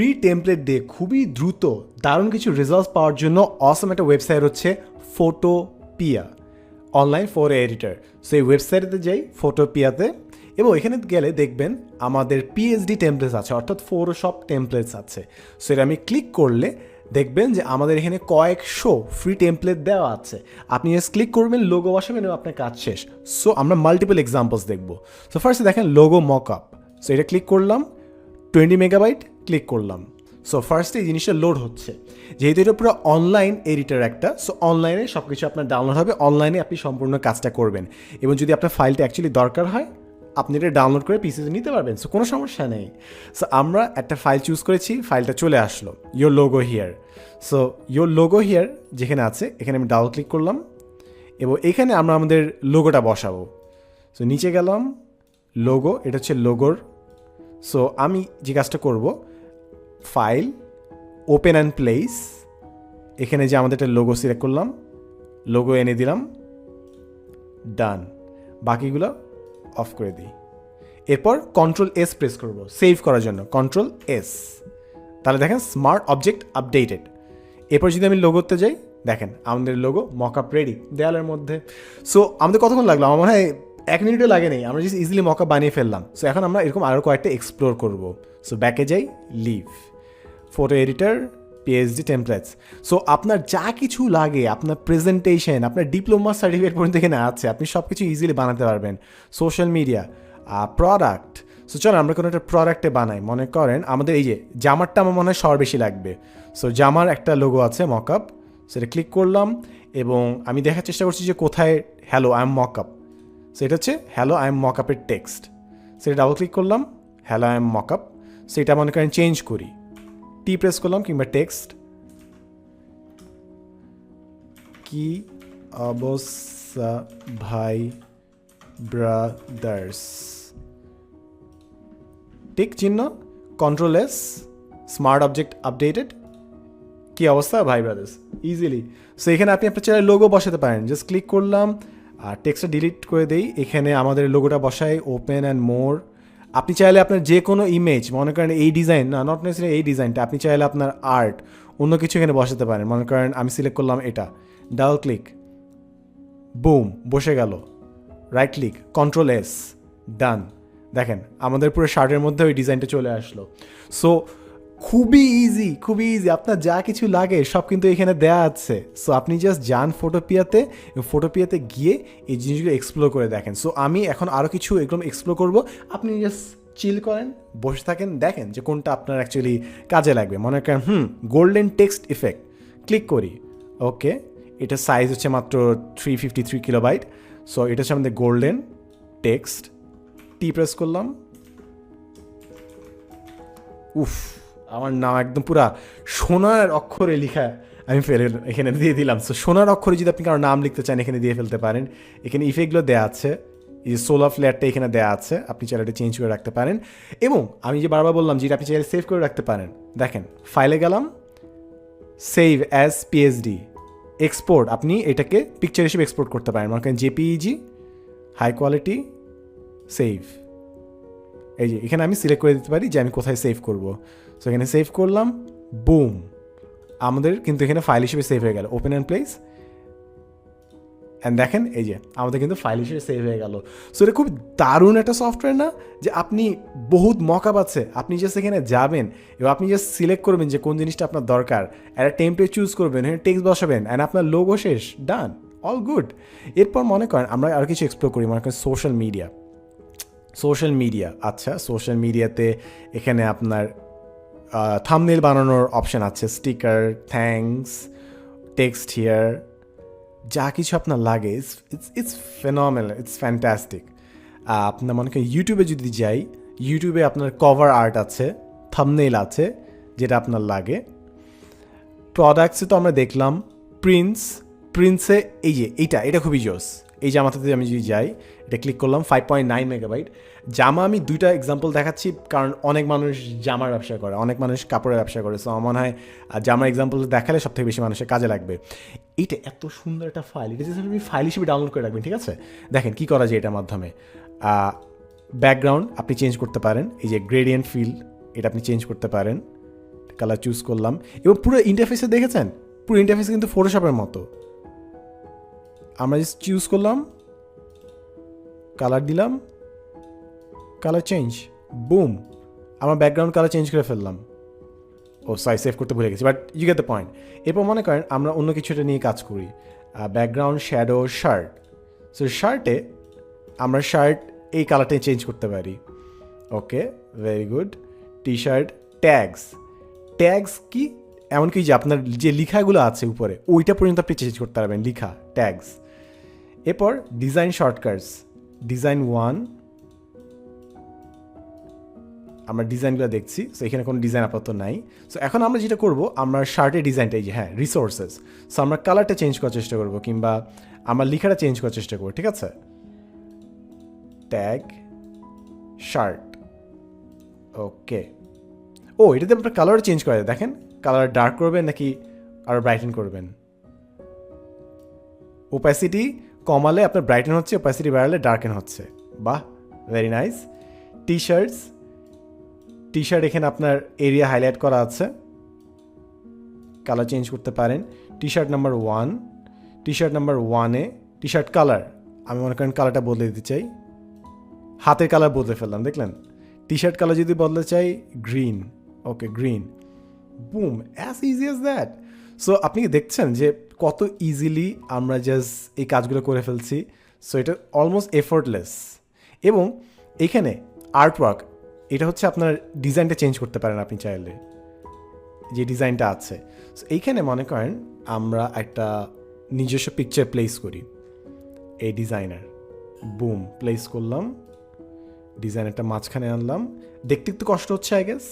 Free template দিয়ে খুবই দ্রুত, দারুণ কিছু রেজাল্টস পাওয়ার জন্য অসম একটা ওয়েবসাইট হচ্ছে Photopea online photo editor so এই ওয়েবসাইটে যাই ফটোপিয়াতে এবং এখানে গেলে দেখবেন আমাদের পিএইচডি টেমপ্লেটস আছে, অর্থাৎ ফটোশপ টেমপ্লেটস আছে। সো এটা আমি ক্লিক করলে দেখবেন যে আমাদের এখানে কয়েকশো ফ্রি টেমপ্লেট দেওয়া আছে। আপনি জাস্ট ক্লিক করবেন লোগো বসাবেন এবং আপনার কাজ শেষ। সো আমরা মাল্টিপল এক্সাম্পলস দেখব। সো ফার্স্টে দেখেন লোগো মক আপ সো এটা ক্লিক করলাম। টোয়েন্টি মেগাবাইট ক্লিক করলাম। সো ফার্স্টে এই জিনিসটা লোড হচ্ছে। যেহেতু এটা পুরো অনলাইন এডিটার একটা সো অনলাইনে সব কিছু আপনার ডাউনলোড হবে অনলাইনে আপনি সম্পূর্ণ কাজটা করবেন। এবং যদি আপনার ফাইলটা অ্যাকচুয়ালি দরকার হয়, আপনি এটা ডাউনলোড করে পিসিতে নিতে পারবেন। সো কোনো সমস্যা নেই। সো আমরা একটা ফাইল চুজ করেছি ফাইলটা চলে আসলো। Your logo here so your logo here যেখানে আছে, এখানে আমি ডাবল ক্লিক করলাম। এবং এখানে আমরা আমাদের লোগোটা বসাবো। সো নিচে গেলাম লোগো এটা হচ্ছে লোগোর সো আমি যে কাজটা করব ফাইল ওপেন অ্যান্ড প্লেস এখানে যে আমাদের একটা লোগো সিলেক্ট করলাম লোগো এনে দিলাম ডান বাকিগুলো অফ করে দিই। এরপর কন্ট্রোল এস প্রেস করব সেভ করার জন্য কন্ট্রোল এস তাহলে দেখেন স্মার্ট অবজেক্ট আপডেটেড এরপর যদি আমি লোগোতে যাই, দেখেন, আমাদের লোগো মক আপ রেডি দেয়ালের মধ্যে। সো আমাদের কতক্ষণ লাগল? আমার মনে হয় এক মিনিটও লাগে নেই, আমরা জাস্ট ইজিলি মক আপ বানিয়ে ফেললাম। সো এখন আমরা এরকম আরও কয়েকটা এক্সপ্লোর করব। সো ব্যাকে যাই live photo editor PSD templates so আপনার যা কিছু লাগে, আপনার প্রেজেন্টেশন আপনার ডিপ্লোমা সার্টিফিকেট পর্যন্ত এখানে আছে, আপনি সব কিছু ইজিলি বানাতে পারবেন। সোশ্যাল মিডিয়া প্রোডাক্ট সো চলো আমরা কোনো একটা প্রোডাক্টে বানাই। মনে করেন আমাদের এই যে, জামারটা আমার মনে হয় সবার বেশি লাগবে। সো জামার একটা লোগো আছে মকআপ সেটা ক্লিক করলাম এবং আমি দেখার চেষ্টা করছি যে কোথায় হ্যালো আই এম মকআপ সেটা হচ্ছে হ্যালো আই এম মকআপের টেক্সট সেটা ডাবল ক্লিক করলাম হ্যালো আই এম মকআপ সেটা মনে করেন চেঞ্জ করি। টি প্রেস করলাম কিংবা টেক্সট কি অবস্থা ভাই ব্রাদার্স টিক চিহ্ন control S smart object updated কি অবস্থা ভাই ব্রাদার্স ইজিলি সো এখানে আপনি আপনার চাইলে লোগো বসাতে পারেন। জাস্ট ক্লিক করলাম আর টেক্সটটা ডিলিট করে দেই। এখানে আমাদের লোগোটা বসাই ওপেন অ্যান্ড মোর আপনি চাইলে আপনার যে কোনো ইমেজ মনে করেন এই ডিজাইন না নট নেসেসারি এই ডিজাইনটা আপনি চাইলে আপনার আর্ট অন্য কিছু এখানে বসাতে পারেন। মনে করেন আমি সিলেক্ট করলাম এটা। ডাবল ক্লিক বুম বসে গেল। Right click control S done দেখেন, আমাদের পুরো শার্টের মধ্যে ওই ডিজাইনটা চলে আসলো। সো খুবই ইজি খুবই ইজি আপনার যা কিছু লাগে, সব কিন্তু এখানে দেয়া আছে। সো আপনি জাস্ট যান ফটোপিয়াতে ফটোপিয়াতে গিয়ে এই জিনিসগুলো এক্সপ্লোর করে দেখেন। সো আমি এখন আরও কিছু এগুলো এক্সপ্লোর করব। আপনি জাস্ট চিল করেন, বসে থাকেন, দেখেন যে কোনটা আপনার অ্যাকচুয়ালি কাজে লাগবে। মনে করেন, hmm golden text effect click করি। ওকে এটা সাইজ হচ্ছে মাত্র three fifty three kilobyte so এটা হচ্ছে আমাদের গোল্ডেন টেক্সট টি প্রেস করলাম। উফ। আমার নাম একদম পুরা সোনার অক্ষরে লেখা আমি ফেলে এখানে দিয়ে দিলাম। সো সোনার অক্ষরে যদি আপনি কারও নাম লিখতে চান, এখানে দিয়ে ফেলতে পারেন। এখানে ইফেক্টগুলো দেওয়া আছে। এই সোলার ফ্লেয়ারটা এখানে দেওয়া আছে। আপনি এটা চেঞ্জ করে রাখতে পারেন। এবং আমি যে বারবার বললাম যেটা আপনি চাইলে সেভ করে রাখতে পারেন। দেখেন ফাইলে গেলাম। সেভ অ্যাজ পিএইচডি এক্সপোর্ট আপনি এটাকে পিকচার হিসেবে এক্সপোর্ট করতে পারেন। মনে করেন জেপিইজি হাই কোয়ালিটি সেভ এই যে, এখানে আমি সিলেক্ট করে দিতে পারি যে আমি কোথায় সেভ করব। সো এখানে সেভ করলাম বুম আমাদের কিন্তু এখানে ফাইল হিসেবে সেভ হয়ে গেল। ওপেন অ্যান্ড প্লেস অ্যান্ড দেখেন, এই যে, আমাদের কিন্তু ফাইল হিসেবে সেভ হয়ে গেল। সো এটা খুব দারুণ একটা সফটওয়্যার না? যে আপনি বহুত মকাপ আছে। আপনি জাস্ট এখানে যাবেন এবং আপনি জাস্ট সিলেক্ট করবেন যে কোন জিনিসটা আপনার দরকার। একটা টেম্পলেট চুজ করবেন, এখানে টেক্সট বসাবেন অ্যান্ড আপনার লোগো শেষ ডান অল গুড এরপর মনে করেন, আমরা আর কিছু এক্সপ্লোর করি, মনে করেন সোশ্যাল মিডিয়া সোশ্যাল মিডিয়া। আচ্ছা সোশ্যাল মিডিয়াতে এখানে আপনার থামনেল বানানোর অপশান আছে। স্টিকার থ্যাংকস টেক্সট হিয়ার যা কিছু আপনার লাগে it's it's phenomenal it's fantastic আপনার মনে করেন ইউটিউবে যদি যাই ইউটিউবে আপনার কভার আর্ট আছে থামনেল আছে, যেটা আপনার লাগে। প্রোডাক্টসে তো আমরা দেখলাম প্রিন্স প্রিন্সে এই যে, এইটা, এটা খুবই জোস এই জামাটাতে আমি যদি যাই, এটা ক্লিক করলাম ফাইভ পয়েন্ট নাইন মেগাবাইট জামা আমি দুইটা এক্সাম্পল দেখাচ্ছি, কারণ অনেক মানুষ জামার ব্যবসা করে, অনেক মানুষ কাপড়ের ব্যবসা করে। সো আমার মনে হয় জামার এক্সাম্পল দেখালে সব থেকে বেশি মানুষের কাজে লাগবে। এইটা এত সুন্দর একটা ফাইল এটা যদি আপনি ফাইল হিসেবে ডাউনলোড করে রাখবেন, ঠিক আছে? দেখেন কী করা যায় এটার মাধ্যমে। ব্যাকগ্রাউন্ড আপনি চেঞ্জ করতে পারেন, এই যে গ্রেডিয়েন্ট ফিল এটা আপনি চেঞ্জ করতে পারেন। কালার চুজ করলাম। এবং পুরো ইন্টারফেসে দেখেছেন? পুরো ইন্টারফেস কিন্তু ফটোশপের মতো। আমরা জাস্ট চুজ করলাম কালার দিলাম কালার চেঞ্জ বুম আমার ব্যাকগ্রাউন্ড কালার চেঞ্জ করে ফেললাম। ও সাই সেভ করতে ভুলে গেছি but you get the point এরপর মনে করেন আমরা অন্য কিছুটা নিয়ে কাজ করি। ব্যাকগ্রাউন্ড শ্যাডো শার্ট সো শার্টে আমরা শার্ট এই কালারটাই চেঞ্জ করতে পারি। Okay very good T shirt tags tags কি? এমনকি যে আপনার যে লিখাগুলো আছে উপরে, ওইটা পর্যন্ত আপনি চেঞ্জ করতে পারবেন, লিখা ট্যাগস এরপর ডিজাইন শর্টকাটস ডিজাইন ওয়ান আমরা ডিজাইনগুলো দেখছি সো এখানে কোনো ডিজাইন আপাতত নাই। সো এখন আমরা যেটা করব, আমরা শার্টের ডিজাইনটা এই যে হ্যাঁ রিসোর্সেস সো আমরা কালারটা চেঞ্জ করার চেষ্টা করব, কিংবা আমার লেখাটা চেঞ্জ করার চেষ্টা করব, ঠিক আছে? ট্যাগ শার্ট ওকে ও, এটাতে আপনার কালার চেঞ্জ করা যায় দেখেন কালার ডার্ক করবেন নাকি আরও ব্রাইটেন করবেন? ওপাসিটি কমালে আপনার ব্রাইটেন হচ্ছে ওপাসিটি বাড়ালে ডার্কেন হচ্ছে। বাহ very nice T shirts T shirt এখানে আপনার এরিয়া হাইলাইট করা আছে। কালার চেঞ্জ করতে পারেন। T shirt number one T shirt number ওয়ানে টি শার্ট কালার আমি মনে করেন কালারটা বদলে দিতে চাই। হাতের কালার বদলে ফেললাম, দেখলেন? টি শার্ট কালার যদি বদলে চাই green okay green boom as easy as that so আপনি দেখছেন যে কত ইজিলি আমরা জাস্ট এই কাজগুলো করে ফেলছি? সো এটা অলমোস্ট এফোর্টলেস এবং এখানে আর্টওয়ার্ক এটা হচ্ছে আপনার ডিজাইনটা চেঞ্জ করতে পারেন আপনি চাইলে, যে ডিজাইনটা আছে। সো এইখানে মনে করেন আমরা একটা নিজস্ব পিকচার প্লেস করি। এই ডিজাইনার বুম প্লেস করলাম। ডিজাইনারটা মাঝখানে আনলাম। দেখতে একটু কষ্ট হচ্ছে আই গেস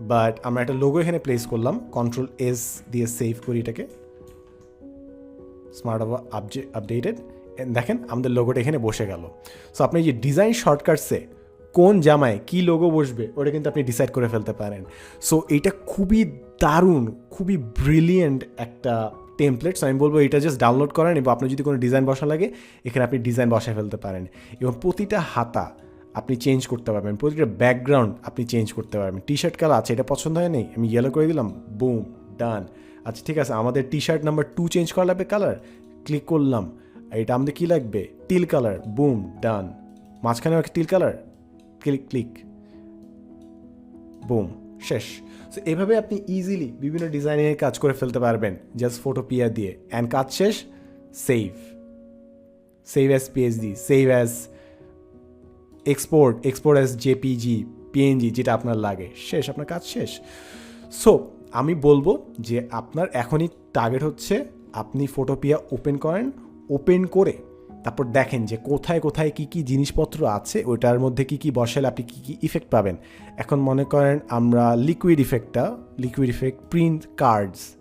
বাট আমরা একটা লোগো এখানে প্লেস করলাম কন্ট্রোল এস দিয়ে সেভ করি এটাকে। স্মার্ট আপডেটেড দেখেন, আমাদের লোগোটা এখানে বসে গেল। সো আপনি যে ডিজাইন শর্টকাটসে কোন জামায় কি লোগো বসবে, ওটা কিন্তু আপনি ডিসাইড করে ফেলতে পারেন। সো এটা খুবই দারুণ, খুবই ব্রিলিয়েন্ট একটা টেমপ্লেট আমি বলব এটা জাস্ট ডাউনলোড করেন এবং আপনার যদি কোনো ডিজাইন বসা লাগে, এখানে আপনি ডিজাইন বসায় ফেলতে পারেন। এবং প্রতিটা হাতা আপনি চেঞ্জ করতে পারবেন। প্রতিটা ব্যাকগ্রাউন্ড আপনি চেঞ্জ করতে পারবেন। টি শার্ট কালার আছে, এটা পছন্দ হয় নেই? আমি ইয়েলো করে দিলাম বুম ডান আচ্ছা ঠিক আছে, আমাদের T shirt number two change করা লাগবে কালার ক্লিক করলাম। এটা আমাদের কী লাগবে? টিল কালার বুম ডান মাঝখানে teal colour click click boom শেষ। সো এভাবে আপনি ইজিলি বিভিন্ন ডিজাইনের কাজ করে ফেলতে পারবেন। জাস্ট ফটো পিয়া দিয়ে। অ্যান্ড কাজ শেষ? Save save as PSD save as export export as JPG PNG যেটা আপনার লাগে। শেষ, আপনার কাজ শেষ। সো আমি বলব যে আপনার এখনই টার্গেট হচ্ছে আপনি ফটোপিয়া ওপেন করেন ওপেন করে তারপর দেখেন যে কোথায় কোথায় কি কি জিনিসপত্র আছে, ওইটার মধ্যে কি কি বসালে আপনি কি কি ইফেক্ট পাবেন। এখন মনে করেন আমরা লিকুইড ইফেক্টটা liquid effect print cards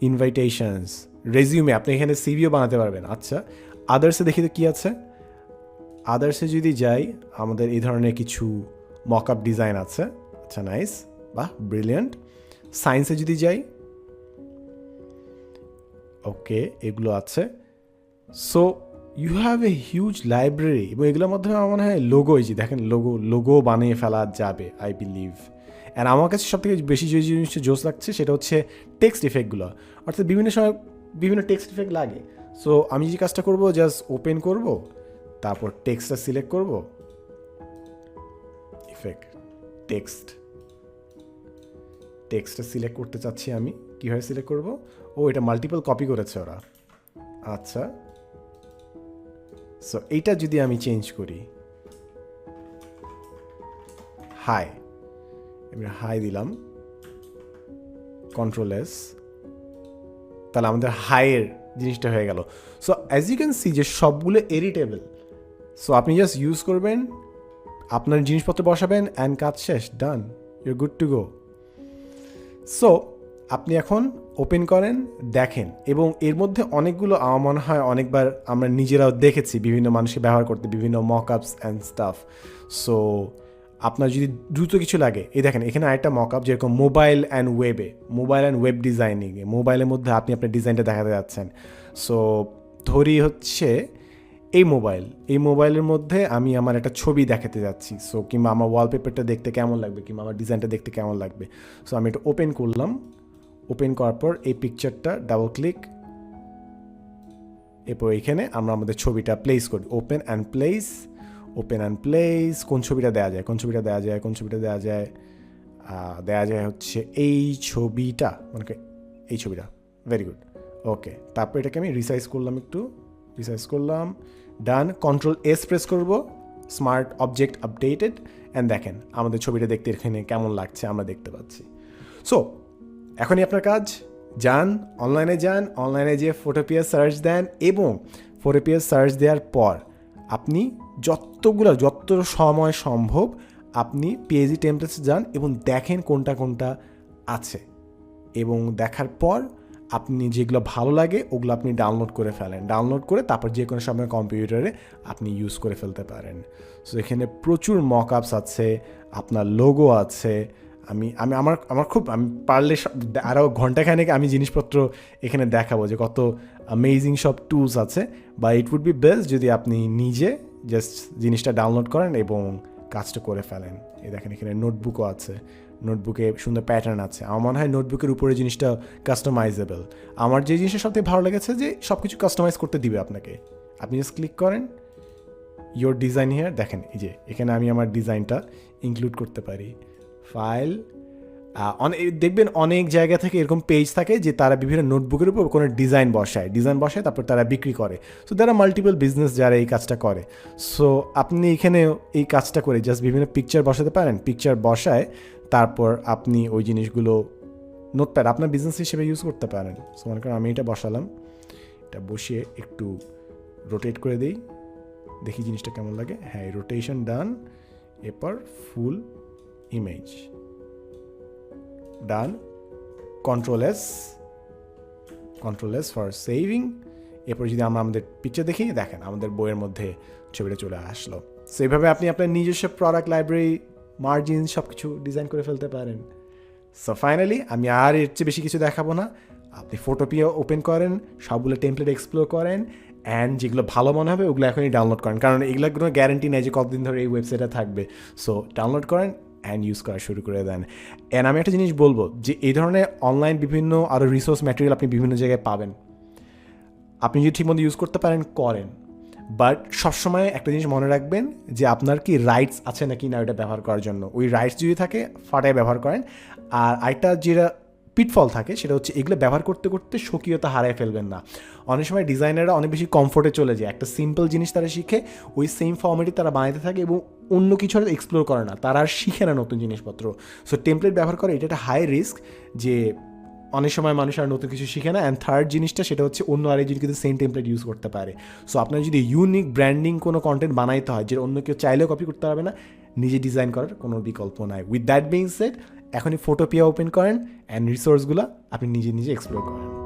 invitations resume আপনি এখানে সিভিও বানাতে পারবেন। আচ্ছা আদার্সে দেখি তো কী আছে? আদার্সে যদি যাই, আমাদের এই ধরনের কিছু মক আপ ডিজাইন আছে। আচ্ছা নাইস বাহ ব্রিলিয়ান্ট সায়েন্সে যদি যাই ওকে এগুলো আছে। So you have a huge library এবং এগুলোর মাধ্যমে আমার মনে হয় লোগো এই যে, দেখেন লোগো লোগো বানিয়ে ফেলা যাবে আই বিলিভ অ্যান্ড আমার কাছে সব থেকে বেশি যে জিনিসটা জোস লাগছে, সেটা হচ্ছে টেক্সট ইফেক্টগুলো অর্থাৎ বিভিন্ন সময় বিভিন্ন টেক্সট ইফেক্ট লাগে। সো আমি যে কাজটা করব জাস্ট ওপেন করব তারপর টেক্সটটা সিলেক্ট করব। ইফেক্ট টেক্সট টেক্সটটা সিলেক্ট করতে চাচ্ছি আমি। কীভাবে সিলেক্ট করব? ও, এটা মাল্টিপল কপি করেছে ওরা। আচ্ছা। সো এইটা যদি আমি চেঞ্জ করি। হাই এবার হাই দিলাম। কন্ট্রোল এস তাহলে আমাদের হাইয়ের জিনিসটা হয়ে গেল। So as you can see যে সবগুলো এডিটেবল সো আপনি জাস্ট ইউজ করবেন, আপনার জিনিসপত্র বসাবেন অ্যান্ড কাজ শেষ done you good to go so আপনি এখন ওপেন করেন, দেখেন, এবং এর মধ্যে অনেকগুলো, আমার মনে হয় অনেকবার আমরা নিজেরাও দেখেছি, বিভিন্ন মানুষকে ব্যবহার করতে, বিভিন্ন mock ups and stuff so আপনার যদি দ্রুত কিছু লাগে, এই দেখেন, এখানে আরেকটা মক আপ যেরকম মোবাইল অ্যান্ড ওয়েবে মোবাইল অ্যান্ড ওয়েব ডিজাইনিংয়ে মোবাইলের মধ্যে আপনি আপনার ডিজাইনটা দেখাতে যাচ্ছেন। সো ধরি হচ্ছে এই মোবাইল, এই মোবাইলের মধ্যে আমি আমার একটা ছবি দেখাতে যাচ্ছি। সো কিংবা আমার ওয়ালপেপারটা দেখতে কেমন লাগবে, কিংবা আমার ডিজাইনটা দেখতে কেমন লাগবে। সো আমি এটা ওপেন করলাম। ওপেন করার পর এই পিকচারটা ডাবল ক্লিক এরপর এখানে আমরা আমাদের ছবিটা প্লেস করি। Open and place open and place কোন ছবিটা দেওয়া যায়, কোন ছবিটা দেওয়া যায়, কোন ছবিটা দেওয়া যায় দেওয়া যায় হচ্ছে এই ছবিটা। মানে এই ছবিটা। ভেরি গুড ওকে তারপর এটাকে আমি রিসাইজ করলাম একটু। রিসাইজ করলাম। ডান কন্ট্রোল এস প্রেস করব স্মার্ট অবজেক্ট আপডেটেড অ্যান্ড দেখেন, আমাদের ছবিটা দেখতে এখানে কেমন লাগছে আমরা দেখতে পাচ্ছি। সো এখনই আপনার কাজ, যান অনলাইনে যান অনলাইনে যে ফটোপিয়া সার্চ দেন, এবং ফটোপিয়া সার্চ দেওয়ার পর আপনি যতগুলো, যত সময় সম্ভব আপনি পিএইচডি টেম্পলেটস যান এবং দেখেন কোনটা কোনটা আছে। এবং দেখার পর আপনি যেগুলো ভালো লাগে, ওগুলো আপনি ডাউনলোড করে ফেলেন। ডাউনলোড করে তারপর যে কোনো সময় কম্পিউটারে আপনি ইউজ করে ফেলতে পারেন। সো এখানে প্রচুর মক আপস আছে, আপনার লোগো আছে। আমি আমি আমার আমার খুব, আমি পারলে আরও ঘন্টাখানেক আমি জিনিসপত্র এখানে দেখাবো যে কত অ্যামেজিং সব টুলস আছে। বা ইট উড বি বেস্ট যদি আপনি নিজে জাস্ট জিনিসটা ডাউনলোড করেন এবং কাজটা করে ফেলেন। এই দেখেন এখানে নোটবুকও আছে। নোটবুকে সুন্দর প্যাটার্ন আছে। আমার মনে হয় নোটবুকের উপরে জিনিসটা কাস্টমাইজেবল আমার যে জিনিসটা সবথেকে ভালো লেগেছে যে সব কিছু কাস্টমাইজ করতে দিবে আপনাকে। আপনি জাস্ট ক্লিক করেন ইয়োর ডিজাইন হেয়ার দেখেন, এই যে এখানে আমি আমার ডিজাইনটা ইনক্লুড করতে পারি। ফাইল অনেক দেখবেন অনেক জায়গা থেকে এরকম পেজ থাকে যে তারা বিভিন্ন নোটবুকের উপর কোনো ডিজাইন বসায়। ডিজাইন বসায়, তারপর তারা বিক্রি করে। সো তারা মাল্টিপল বিজনেস যারা এই কাজটা করে। সো আপনি এখানে এই কাজটা করে জাস্ট বিভিন্ন পিকচার বসাতে পারেন। পিকচার বসায়, তারপর আপনি ওই জিনিসগুলো নোটপ্যাড আপনার বিজনেস হিসেবে ইউজ করতে পারেন। সো মনে করেন আমি এটা বসালাম। এটা বসিয়ে একটু রোটেট করে দিই। দেখি জিনিসটা কেমন লাগে। হ্যাঁ রোটেশন ডান এরপর full image done control S control S for saving এরপর যদি আমরা আমাদের পিকচার দেখি, দেখেন আমাদের বইয়ের মধ্যে ছবিটা চলে আসলো। সো এইভাবে আপনি আপনার নিজস্ব প্রোডাক্ট লাইব্রেরি মার্জিন সব কিছু ডিজাইন করে ফেলতে পারেন। সো ফাইনালি আমি আর এর চেয়ে বেশি কিছু দেখাবো না। আপনি ফটোপিয়া ওপেন করেন, সবগুলো টেমপ্লেট এক্সপ্লোর করেন অ্যান্ড যেগুলো ভালো মনে হবে ওগুলো এখনই ডাউনলোড করেন। কারণ এগুলো কোনো গ্যারেন্টি নেই যে কতদিন ধরে এই ওয়েবসাইটে থাকবে। সো ডাউনলোড করেন অ্যান্ড ইউজ করা শুরু করে দেন। অ্যান্ড আমি একটা জিনিস বলব যে, এই ধরনের অনলাইন বিভিন্ন আরও রিসোর্স ম্যাটেরিয়াল আপনি বিভিন্ন জায়গায় পাবেন। আপনি যদি ঠিকমতো ইউজ করতে পারেন, করেন। বাট সবসময় একটা জিনিস মনে রাখবেন যে, আপনার কি রাইটস আছে নাকি না ওইটা ব্যবহার করার জন্য। ওই রাইটস যদি থাকে, ফাটায় ব্যবহার করেন। আর আরেকটা যেটা পিটফল থাকে, সেটা হচ্ছে এগুলো ব্যবহার করতে করতে স্বকীয়তা হারায় ফেলবেন না। অনেক সময় ডিজাইনাররা অনেক বেশি কমফোর্টে চলে যায়। একটা সিম্পল জিনিস তারা শিখে, ওই সেম ফর্মেটই তারা বানাতে থাকে এবং অন্য কিছু আর এক্সপ্লোর করে না। তারা আর শিখে না নতুন জিনিসপত্র। সো টেমপ্লেট ব্যবহার করে, এটা একটা হাই রিস্ক যে অনেক সময় মানুষ আর নতুন কিছু শিখে না। অ্যান্ড থার্ড জিনিসটা, সেটা হচ্ছে অন্য আরেকজন কিন্তু সেম টেমপ্লেট ইউজ করতে পারে। সো আপনার যদি ইউনিক ব্র্যান্ডিং কোনো কন্টেন্ট বানাইতে হয়, যেটা অন্য কেউ চাইলেও কপি করতে পারবে না, নিজে ডিজাইন করার কোনো বিকল্প নাই। উইথ দ্যাট বিং সেট এখনই ফটোপিয়া ওপেন করেন অ্যান্ড রিসোর্সগুলো আপনি নিজে নিজে এক্সপ্লোর করেন।